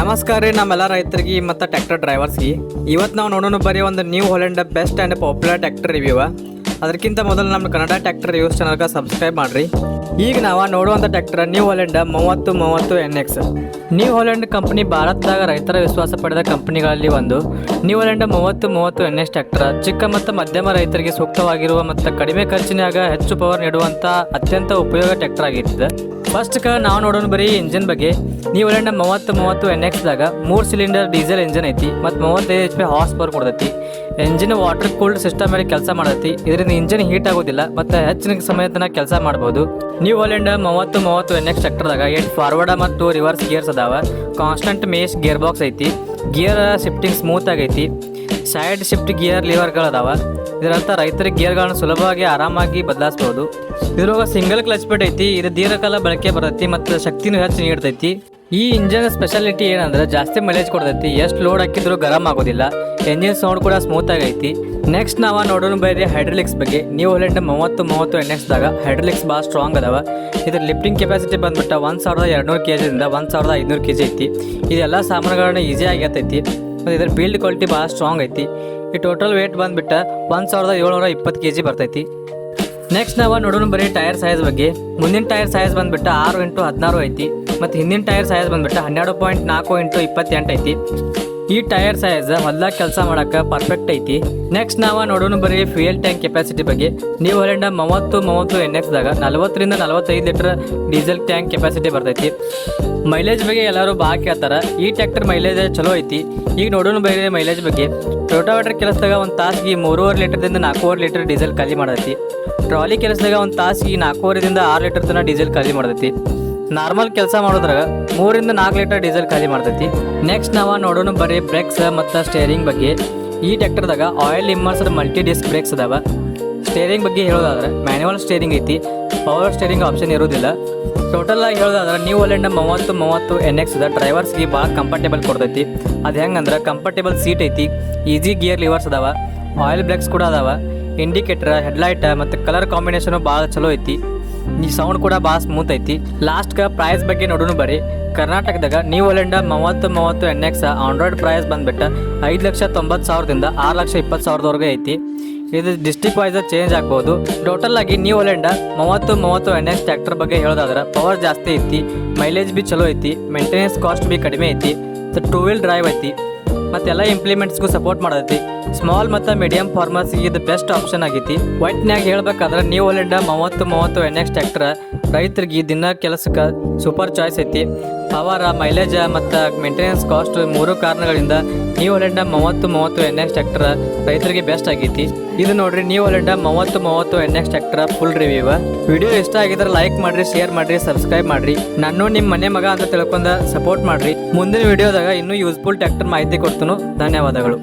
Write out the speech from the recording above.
ನಮಸ್ಕಾರ ರೀ ನಮ್ಮೆಲ್ಲ ರೈತರಿಗೆ, ಮತ್ತು ಟ್ಯಾಕ್ಟರ್ ಡ್ರೈವರ್ಸ್ಗೆ ಇವತ್ತು ನಾವು ನೋಡೋಣ ಬರೀ ಒಂದು New Holland best and popular tractor ರಿವ್ಯೂವ ಅದಕ್ಕಿಂತ ಮೊದಲು ನಮ್ಮ ಕನ್ನಡ ಟ್ಯಾಕ್ಟರ್ ರಿವ್ಯೂಸ್ ಚಾನಲ್ಗೆ ಸಬ್ಸ್ಕ್ರೈಬ್ ಮಾಡಿರಿ. ಈಗ ನಾವು ನೋಡುವಂಥ ಟ್ಯಾಕ್ಟರ್ ನ್ಯೂ ಹೊಲೆಂಡ್ ಮೂವತ್ತು ಮೂವತ್ತು N X New Holland company ಭಾರತದಾಗ ರೈತರ ವಿಶ್ವಾಸ ಪಡೆದ ಕಂಪ್ನಿಗಳಲ್ಲಿ ಒಂದು. ನ್ಯೂ ಹೋಲೆಂಡ್ ಮೂವತ್ತು ಮೂವತ್ತು ಎನ್ ಎಕ್ಸ್ ಟ್ಯಾಕ್ಟರ್ ಚಿಕ್ಕ ಮತ್ತು ಮಧ್ಯಮ ರೈತರಿಗೆ ಸೂಕ್ತವಾಗಿರುವ ಮತ್ತು ಕಡಿಮೆ ಖರ್ಚಿನಾಗ ಹೆಚ್ಚು ಪವರ್ ನೀಡುವಂಥ ಅತ್ಯಂತ ಉಪಯೋಗ ಟ್ಯಾಕ್ಟರ್ ಆಗಿರ್ತದೆ. ಫಸ್ಟ್ ಕ ನಾವು ನೋಡೋಣ ಬರೀ ಇಂಜಿನ್ ಬಗ್ಗೆ. ನೀವು ಒಳ್ಳೆ ಮೂವತ್ತು ಮೂವತ್ತು ಎನ್ ಎಕ್ಸ್ದಾಗ ಮೂರು ಸಿಲಿಂಡರ್ ಡೀಸೆಲ್ ಇಂಜಿನ್ ಐತಿ, ಮತ್ತು ಮೂವತ್ತೈದು ಎಚ್ ಪಿ ಹಾರ್ಸ್ ಪವರ್ ಕೊಡ್ತೈತಿ. ಇಂಜಿನ್ ವಾಟರ್ ಕೂಲ್ಡ್ ಸಿಸ್ಟಮ್ ಮೇಲೆ ಕೆಲಸ ಮಾಡತ್ತಿ. ಇದರಿಂದ ಇಂಜಿನ್ ಹೀಟ್ ಆಗೋದಿಲ್ಲ, ಮತ್ತು ಹೆಚ್ಚಿನ ಸಮಯ ತನಕ ಕೆಲಸ ಮಾಡ್ಬೋದು. ನ್ಯೂ ಹೊಲೆಂಡ್ ಮೂವತ್ತು ಮೂವತ್ತು ಎನ್ ಎಕ್ಸ್ ಸೆಕ್ಟರ್ದಾಗ ಎಂಟು ಫಾರ್ವರ್ಡ್ ಮತ್ತು ರಿವರ್ಸ್ ಗಿಯರ್ಸ್ ಅದಾವ. ಕಾನ್ಸ್ಟಂಟ್ ಮೇಸ್ ಗೇರ್ ಬಾಕ್ಸ್ ಐತಿ. ಗಿಯರ್ ಶಿಫ್ಟಿಂಗ್ ಸ್ಮೂತ್ ಆಗೈತಿ. ಸೈಡ್ ಶಿಫ್ಟ್ ಗಿಯರ್ ಲಿವರ್ಗಳು ಇದರರ್ಥ ರೈತರಿಗೆ ಗೇರ್ಗಳನ್ನು ಸುಲಭವಾಗಿ ಆರಾಮಾಗಿ ಬದಲಾಯಿಸಬಹುದು. ಇದ್ರೊಳಗೆ ಸಿಂಗಲ್ ಕ್ಲಚ್ ಪೇಟ್ ಐತಿ, ಇದು ದೀರ್ಘಕಾಲ ಬಳಕೆ ಬರತೈತಿ ಮತ್ತು ಶಕ್ತಿನೂ ಹೆಚ್ಚು ನೀಡ್ತೈತಿ. ಈ ಇಂಜನ್ ಸ್ಪೆಷಾಲಿಟಿ ಏನಂದ್ರೆ ಜಾಸ್ತಿ ಮೈಲೇಜ್ ಕೊಡ್ತೈತಿ, ಎಷ್ಟು ಲೋಡ್ ಹಾಕಿದ್ರು ಗರಂ ಆಗೋದಿಲ್ಲ, ಎಂಜಿನ್ ಸೌಂಡ್ ಕೂಡ ಸ್ಮೂತ್ ಆಗೈತಿ. ನೆಕ್ಸ್ಟ್ ನಾವ ನೋಡೋಣ ಬೇರೆ ಹೈಡ್ರಲಿಕ್ಸ್ ಬಗ್ಗೆ. ನೀವು ಹೊಲೆಂಡ್ ಮೂವತ್ತು ಮೂವತ್ತು ಎನ್ ಎಕ್ಸ್ದಾಗ ಹೈಡ್ರಲಿಕ್ಸ್ ಭಾಳ ಸ್ಟ್ರಾಂಗ್ ಅದಾವ. ಇದ್ರ ಲಿಫ್ಟಿಂಗ್ ಕೆಪಾಸಿಟಿ ಬಂದ್ಬಿಟ್ಟು ಒಂದು ಸಾವಿರದ ಎರಡ್ನೂರು ಕೆ ಜಿಯಿಂದ ಒಂದು ಸಾವಿರದ ಐದುನೂರು ಕೆ ಜಿ ಐತಿ. ಇದೆಲ್ಲ ಸಾಮಾನುಗಳನ್ನ ಈಸಿಯಾಗಿ ಎತ್ತೈತಿ. ಮತ್ತು ಇದ್ರ ಬಿಲ್ಡ್ ಕ್ವಾಲಿಟಿ ಭಾಳ ಸ್ಟ್ರಾಂಗ್ ಐತಿ. ಈ ಟೋಟಲ್ ವೇಟ್ ಬಂದ್ಬಿಟ್ಟು ಒಂದು ಸಾವಿರದ ಏಳ್ನೂರ ಇಪ್ಪತ್ತು ಕೆ ಜಿ ಬರ್ತೈತಿ. ನೆಕ್ಸ್ಟ್ ನಾವು ನೋಡೋಣ ಬರೀ ಟೈರ್ ಸೈಜ್ ಬಗ್ಗೆ. ಮುಂದಿನ ಟೈರ್ ಸೈಜ್ ಬಂದ್ಬಿಟ್ಟು ಆರು ಇಂಟು ಹದಿನಾರು ಐತಿ. ಮತ್ತು ಹಿಂದಿನ ಟೈರ್ ಸೈಜ್ ಬಂದ್ಬಿಟ್ಟು ಹನ್ನೆರಡು ಪಾಯಿಂಟ್ ನಾಲ್ಕು ಇಂಟು ಇಪ್ಪತ್ತೆಂಟು ಐತಿ. ಈ ಟೈರ್ ಸೈಜ್ ಹೊಲ್ದಾಗ ಕೆಲಸ ಮಾಡಕ್ಕೆ ಪರ್ಫೆಕ್ಟ್ ಐತಿ. ನೆಕ್ಸ್ಟ್ ನಾವು ನೋಡೋಣ ಬರೀ ಫ್ಯೂಯಲ್ ಟ್ಯಾಂಕ್ ಕೆಪಾಸಿಟಿ ಬಗ್ಗೆ. ನೀವು ಹೊಲೆಂಡ ಮೂವತ್ತು ಮೂವತ್ತು ಎನ್ ಎಕ್ಸ್ದಾಗ ನಲ್ವತ್ತರಿಂದ ನಲವತ್ತೈದು ಲೀಟರ್ ಡೀಸೆಲ್ ಟ್ಯಾಂಕ್ ಕೆಪಾಸಿಟಿ ಬರ್ತೈತಿ. ಮೈಲೇಜ್ ಬಗ್ಗೆ ಎಲ್ಲರೂ ಭಾಳ ಕೇಳ್ತಾರೆ. ಈ ಟ್ಯಾಕ್ಟರ್ ಮೈಲೇಜ್ ಚಲೋ ಐತಿ. ಈಗ ನೋಡೋಣ ಬರೀ ಮೈಲೇಜ್ ಬಗ್ಗೆ. ರೋಟೋವೇಟರ್ ಕೆಲಸದಾಗ ಒಂದು ತಾಸಿಗೆ ಮೂರುವರೆ ಲೀಟರ್ದಿಂದ ನಾಲ್ಕೂವರೆ ಲೀಟರ್ ಡೀಸೆಲ್ ಖಾಲಿ ಮಾಡೈತಿ ಟ್ರಾಲಿ ಕೆಲಸದಾಗ ಒಂದು ತಾಸಿಗೆ ನಾಲ್ಕೂವರೆದಿಂದ ಆರು ಲೀಟರ್ ತನಕ ಡೀಸೆಲ್ ಖಾಲಿ ಮಾಡತೈತಿ. ನಾರ್ಮಲ್ ಕೆಲಸ ಮಾಡೋದ್ರಾಗ ಮೂರಿಂದ ನಾಲ್ಕು ಲೀಟರ್ ಡೀಸೆಲ್ ಖಾಲಿ ಮಾಡ್ತೈತಿ. ನೆಕ್ಸ್ಟ್ ನಾವು ನೋಡೋಣ ಬರೀ ಬ್ರೇಕ್ಸ್ ಮತ್ತು ಸ್ಟೇರಿಂಗ್ ಬಗ್ಗೆ. ಈ ಟ್ಯಾಕ್ಟರ್ದಾಗ oil immerser multi disc brakes ಅದಾವ. ಸ್ಟೇರಿಂಗ್ ಬಗ್ಗೆ ಹೇಳೋದಾದ್ರೆ ಮ್ಯಾನ್ಯುವಲ್ ಸ್ಟೇರಿಂಗ್ ಐತಿ. ಪವರ್ ಸ್ಟೇರಿಂಗ್ ಆಪ್ಷನ್ ಇರೋದಿಲ್ಲ. ಟೋಟಲ್ ಆಗಿ ಹೇಳೋದಾದ್ರೆ ನೀವು ಒಳ್ಳೆಂಡ ಮೂವತ್ತು ಮೂವತ್ತು ಎನ್ ಎಕ್ಸ್ ಅದ ಡ್ರೈವರ್ಸ್ಗೆ ಭಾಳ ಕಂಫರ್ಟೇಬಲ್ ಕೊಡ್ತೈತಿ. ಅದು ಹೆಂಗಂದ್ರೆ ಕಂಫರ್ಟೇಬಲ್ ಸೀಟ್ ಐತಿ. ಈಸಿ ಗಿಯರ್ ಲಿವರ್ಸ್ ಅದಾವ. ಆಯಿಲ್ ಬ್ರೇಕ್ಸ್ ಕೂಡ ಅದಾವ. ಇಂಡಿಕೇಟರ್ ಹೆಡ್ಲೈಟ್ ಮತ್ತು ಕಲರ್ ಕಾಂಬಿನೇಷನು ಭಾಳ ಚಲೋ ಐತಿ. ಈ ಸೌಂಡ್ ಕೂಡ ಭಾಳ ಸ್ಮೂತ್ ಐತಿ. ಲಾಸ್ಟ್ಗೆ ಪ್ರೈಸ್ ಬಗ್ಗೆ ನೋಡೋಣ ಬರಿ ಕರ್ನಾಟಕದಾಗ ನೀವು ಒಲೆಂಡ ಮೂವತ್ತು ಮೂವತ್ತು ಎನ್ ಎಕ್ಸ್ ಆಂಡ್ರಾಯ್ಡ್ ಪ್ರೈಸ್ ಬಂದ್ಬಿಟ್ಟು ಐದು ಲಕ್ಷ ತೊಂಬತ್ತು ಸಾವಿರದಿಂದ ಆರು ಲಕ್ಷ ಇಪ್ಪತ್ತು ಸಾವಿರದವರೆಗೆ ಐತಿ. ಇದು ಡಿಸ್ಟಿಕ್ ವೈಸ್ ಚೇಂಜ್ ಆಗ್ಬೋದು. ಟೋಟಲ್ ಆಗಿ ನೀವು ಒಲೆಂಡ ಮೂವತ್ತು ಮೂವತ್ತು ಎನ್ ಎಕ್ಸ್ ಟ್ರ್ಯಾಕ್ಟರ್ ಬಗ್ಗೆ ಹೇಳೋದಾದ್ರೆ ಪವರ್ ಜಾಸ್ತಿ ಐತಿ ಮೈಲೇಜ್ ಬಿ ಚಲೋ ಐತಿ ಮೇಂಟೆನೆನ್ಸ್ ಕಾಸ್ಟ್ ಬಿ ಕಡಿಮೆ ಐತಿ ಟೂ ವೀಲ್ ಡ್ರೈವ್ ಐತಿ, ಮತ್ತೆಲ್ಲ ಇಂಪ್ಲಿಮೆಂಟ್ಸ್ಗೂ ಸಪೋರ್ಟ್ ಮಾಡೈತಿ ಸ್ಮಾಲ್ ಮತ್ತು ಮೀಡಿಯಂ ಫಾರ್ಮರ್ಸ್ಗೆ ಇದು ಬೆಸ್ಟ್ ಆಪ್ಷನ್ ಆಗೈತಿ. ಒಟ್ಟಿನಾಗ ಹೇಳ್ಬೇಕಾದ್ರೆ ನೀವು ಹೊಲೆಂಡ ಮೂವತ್ತು ಮೂವತ್ತು ಎನ್ ಎಕ್ಸ್ ಟ್ರ್ಯಾಕ್ಟರ್ ರೈತರಿಗೆ ದಿನ ಕೆಲಸಕ್ಕೆ ಸೂಪರ್ ಚಾಯ್ಸ್ ಐತಿ. ಪವರ ಮೈಲೇಜ ಮತ್ತು ಮೇಂಟೆನೆನ್ಸ್ ಕಾಸ್ಟ್ ಮೂರು ಕಾರಣಗಳಿಂದ ನೀವು ಹೊಲೆಂಡ ಮೂವತ್ತು ಮೂವತ್ತು ಎನ್ ಎಕ್ಸ್ ಟ್ರ್ಯಾಕ್ಟರ್ ರೈತರಿಗೆ ಬೆಸ್ಟ್ ಆಗೈತಿ. ಇದು ನೋಡ್ರಿ, ನೀವು ಹೊಲೆಂಡ ಮೂವತ್ತು ಮೂವತ್ತು N X tractor full review video ಇಷ್ಟ ಆಗಿದ್ರೆ ಲೈಕ್ ಮಾಡಿರಿ ಶೇರ್ ಮಾಡಿರಿ ಸಬ್ಸ್ಕ್ರೈಬ್ ಮಾಡಿರಿ. ನಾನು ನಿಮ್ಮ ಮನೆ ಮಗ ಅಂತ ತಿಳ್ಕೊಂಡ ಸಪೋರ್ಟ್ ಮಾಡಿರಿ. ಮುಂದಿನ ವಿಡಿಯೋದಾಗ ಇನ್ನೂ ಯೂಸ್ಫುಲ್ ಟ್ಯಾಕ್ಟರ್ ಮಾಹಿತಿ ಕೊಡ್ತೀನಿ. ಧನ್ಯವಾದಗಳು.